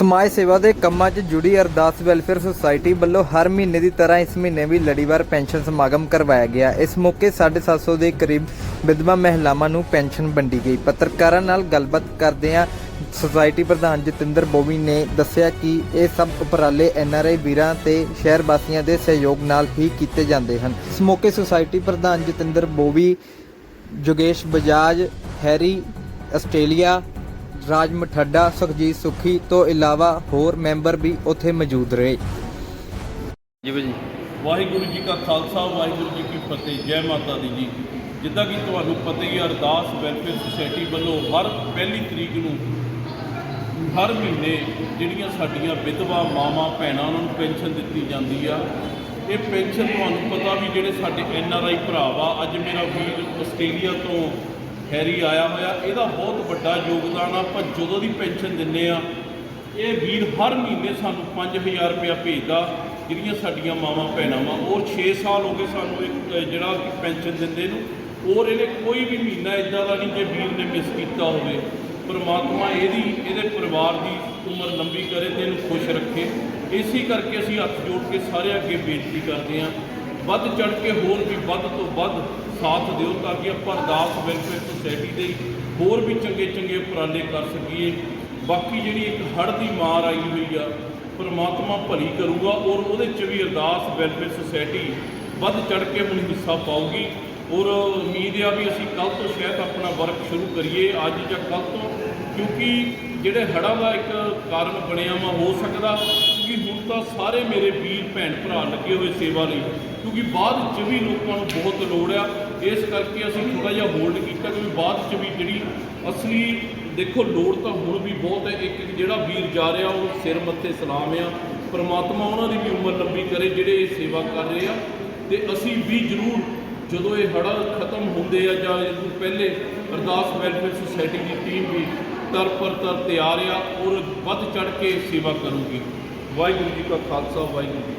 ਸਮਾਜ ਸੇਵਾ ਦੇ ਕੰਮਾਂ 'ਚ ਜੁੜੀ ਅਰਦਾਸ ਵੈਲਫੇਅਰ ਸੁਸਾਇਟੀ ਵੱਲੋਂ ਹਰ ਮਹੀਨੇ ਦੀ ਤਰ੍ਹਾਂ ਇਸ ਮਹੀਨੇ ਵੀ ਲੜੀਵਾਰ ਪੈਨਸ਼ਨ ਸਮਾਗਮ ਕਰਵਾਇਆ ਗਿਆ। ਇਸ ਮੌਕੇ 750 ਦੇ ਕਰੀਬ ਵਿਧਵਾ ਮਹਿਲਾਵਾਂ ਨੂੰ ਪੈਨਸ਼ਨ ਵੰਡੀ ਗਈ। ਪੱਤਰਕਾਰਾਂ ਨਾਲ ਗੱਲਬਾਤ ਕਰਦਿਆਂ ਸੁਸਾਇਟੀ ਪ੍ਰਧਾਨ ਜਤਿੰਦਰ ਬੋਵੀ ਨੇ ਦੱਸਿਆ ਕਿ ਇਹ ਸਭ ਉਪਰਾਲੇ ਐਨਆਰਆਈ ਵੀਰਾਂ ਤੇ ਸ਼ਹਿਰ ਵਾਸੀਆਂ ਦੇ ਸਹਿਯੋਗ ਨਾਲ ਹੀ ਕੀਤੇ ਜਾਂਦੇ ਹਨ। ਇਸ ਮੌਕੇ ਸੁਸਾਇਟੀ ਪ੍ਰਧਾਨ ਜਤਿੰਦਰ ਬੋਵੀ, ਜੋਗੇਸ਼ ਬਜਾਜ, ਹੈਰੀ, ਆਸਟ੍ਰੇਲੀਆ ਰਾਜ ਮਠੱਡਾ ਸੁਖਜੀਤ ਸੁਖੀ ਤੋਂ ਇਲਾਵਾ ਹੋਰ ਮੈਂਬਰ ਵੀ ਉੱਥੇ ਮੌਜੂਦ ਰਹੇ। ਜੀ ਭਾਜੀ ਵਾਹਿਗੁਰੂ ਜੀ ਕਾ ਖਾਲਸਾ ਵਾਹਿਗੁਰੂ ਜੀ ਕੀ ਫਤਿਹ। ਜੈ ਮਾਤਾ ਦੀ ਜੀ। ਜਿੱਦਾਂ ਕਿ ਤੁਹਾਨੂੰ ਪਤਾ ਹੀ ਹੈ ਅਰਦਾਸ ਵੈਲਫੇਅਰ ਸੁਸਾਇਟੀ ਵੱਲੋਂ ਹਰ ਪਹਿਲੀ ਤਰੀਕ ਨੂੰ ਹਰ ਮਹੀਨੇ ਜਿਹੜੀਆਂ ਸਾਡੀਆਂ ਵਿਧਵਾ ਮਾਵਾਂ ਭੈਣਾਂ ਉਹਨਾਂ ਨੂੰ ਪੈਨਸ਼ਨ ਦਿੱਤੀ ਜਾਂਦੀ ਆ। ਇਹ ਪੈਨਸ਼ਨ ਤੁਹਾਨੂੰ ਪਤਾ ਵੀ ਜਿਹੜੇ ਸਾਡੇ ਐਨ ਆਰ ਆਈ ਭਰਾ ਵਾ ਅੱਜ ਮੇਰਾ ਵੀਰ ਆਸਟ੍ਰੇਲੀਆ ਤੋਂ ਹੈਰੀ ਆਇਆ ਹੋਇਆ, ਇਹਦਾ ਬਹੁਤ ਵੱਡਾ ਯੋਗਦਾਨ ਆ, ਆਪਾਂ ਜਦੋਂ ਦੀ ਪੈਨਸ਼ਨ ਦਿੰਨੇ ਆ, ਇਹ ਵੀਰ ਹਰ ਮਹੀਨੇ ਸਾਨੂੰ 5000 ਰੁਪਇਆ ਭੇਜਦਾ, ਜਿਹੜੀਆਂ ਸਾਡੀਆਂ ਮਾਵਾਂ ਭੈਣਾਂ ਵਾ ਔਰ 6 ਸਾਲ ਹੋ ਗਏ ਸਾਨੂੰ ਇੱਕ ਜਿਹੜਾ ਪੈਨਸ਼ਨ ਦਿੰਦੇ ਨੂੰ ਔਰ ਇਹਨੇ ਕੋਈ ਵੀ ਮਹੀਨਾ ਇਦਾਂ ਦਾ ਨਹੀਂ ਜੇ ਵੀਰ ਨੇ ਮਿਸ ਕੀਤਾ ਹੋਵੇ। ਪਰਮਾਤਮਾ ਇਹਦੀ, ਇਹਦੇ ਪਰਿਵਾਰ ਦੀ ਉਮਰ ਲੰਬੀ ਕਰੇ ਤੇ ਇਹਨੂੰ ਖੁਸ਼ ਰੱਖੇ। ਇਸੇ ਕਰਕੇ ਅਸੀਂ ਹੱਥ ਜੋੜ ਕੇ ਸਾਰੇ ਅੱਗੇ ਬੇਨਤੀ ਕਰਦੇ ਹਾਂ। ਵੱਧ ਚੜ ਕੇ ਹੋਰ ਵੀ ਵੱਧ ਤੋਂ ਵੱਧ ਸਾਥ ਦਿਓ ਤਾਂ ਕਿ ਆਪਾਂ ਅਰਦਾਸ ਵੈਲਫੇਅਰ ਸੁਸਾਇਟੀ ਦੇ ਹੋਰ ਵੀ ਚੰਗੇ ਚੰਗੇ ਉਪਰਾਲੇ ਕਰ ਸਕੀਏ। ਬਾਕੀ ਜਿਹੜੀ ਇੱਕ ਹੜ੍ਹ ਦੀ ਮਾਰ ਆਈ ਹੋਈ ਆ, ਪਰਮਾਤਮਾ ਭਲੀ ਕਰੂਗਾ ਔਰ ਉਹਦੇ ਚ ਵੀ ਅਰਦਾਸ ਵੈਲਫੇਅਰ ਸੁਸਾਇਟੀ ਵੱਧ ਚੜ ਕੇ ਮੈਨੂੰ ਹਿੱਸਾ ਪਾਊਗੀ। ਔਰ ਉਮੀਦ ਆ ਵੀ ਅਸੀਂ ਕੱਲ ਤੋਂ ਸ਼ਾਇਦ ਆਪਣਾ ਵਰਕ ਸ਼ੁਰੂ ਕਰੀਏ, ਅੱਜ ਜਾਂ ਕੱਲ ਤੋਂ, ਕਿਉਂਕਿ ਜਿਹੜੇ ਹੜ੍ਹਾਂ ਦਾ ਇੱਕ ਕਾਰਨ ਬਣਿਆ ਵਾ, ਹੋ ਸਕਦਾ ਕਿ ਹੁਣ ਤਾਂ ਸਾਰੇ ਮੇਰੇ ਵੀਰ ਭੈਣ ਭਰਾ ਲੱਗੇ ਹੋਏ ਸੇਵਾ ਲਈ, ਕਿਉਂਕਿ ਬਾਅਦ ਚ ਵੀ ਲੋਕਾਂ ਨੂੰ ਬਹੁਤ ਲੋੜ ਆ। ਇਸ ਕਰਕੇ ਅਸੀਂ ਥੋੜਾ ਜਿਹਾ ਹੋਲਡ ਕੀਤਾ ਕਿ ਬਾਅਦ ਚ ਵੀ ਜਿਹੜੀ ਅਸਲੀ ਦੇਖੋ ਲੋੜ ਤਾਂ ਹੁਣ ਵੀ ਬਹੁਤ ਹੈ। ਇੱਕ ਇੱਕ ਜਿਹੜਾ ਵੀਰ ਜਾ ਰਿਹਾ, ਉਹ ਸਿਰ ਮੱਥੇ ਸਲਾਮ ਆ। ਪਰਮਾਤਮਾ ਉਹਨਾਂ ਦੀ ਵੀ ਉਮਰ ਲੰਬੀ ਕਰੇ ਜਿਹੜੇ ਇਹ ਸੇਵਾ ਕਰ ਰਹੇ ਆ। ਤੇ ਅਸੀਂ ਵੀ ਜ਼ਰੂਰ ਜਦੋਂ ਇਹ ਹੜ੍ਹ ਖਤਮ ਹੁੰਦੇ ਆ ਜਾਂ ਇਸ ਤੋਂ ਪਹਿਲੇ ਅਰਦਾਸ ਵੈਲਫੇਅਰ ਸੁਸਾਇਟੀ ਦੀ ਟੀਮ ਵੀ ਤਰ ਪਰ ਤਰ ਤਿਆਰ ਆ ਔਰ ਵੱਧ ਚੜ ਕੇ ਸੇਵਾ ਕਰੂਗੀ। ਵਾਹਿਗੁਰੂ ਜੀ ਕਾ ਖਾਲਸਾ, ਵਾਹਿਗੁਰੂ ਜੀ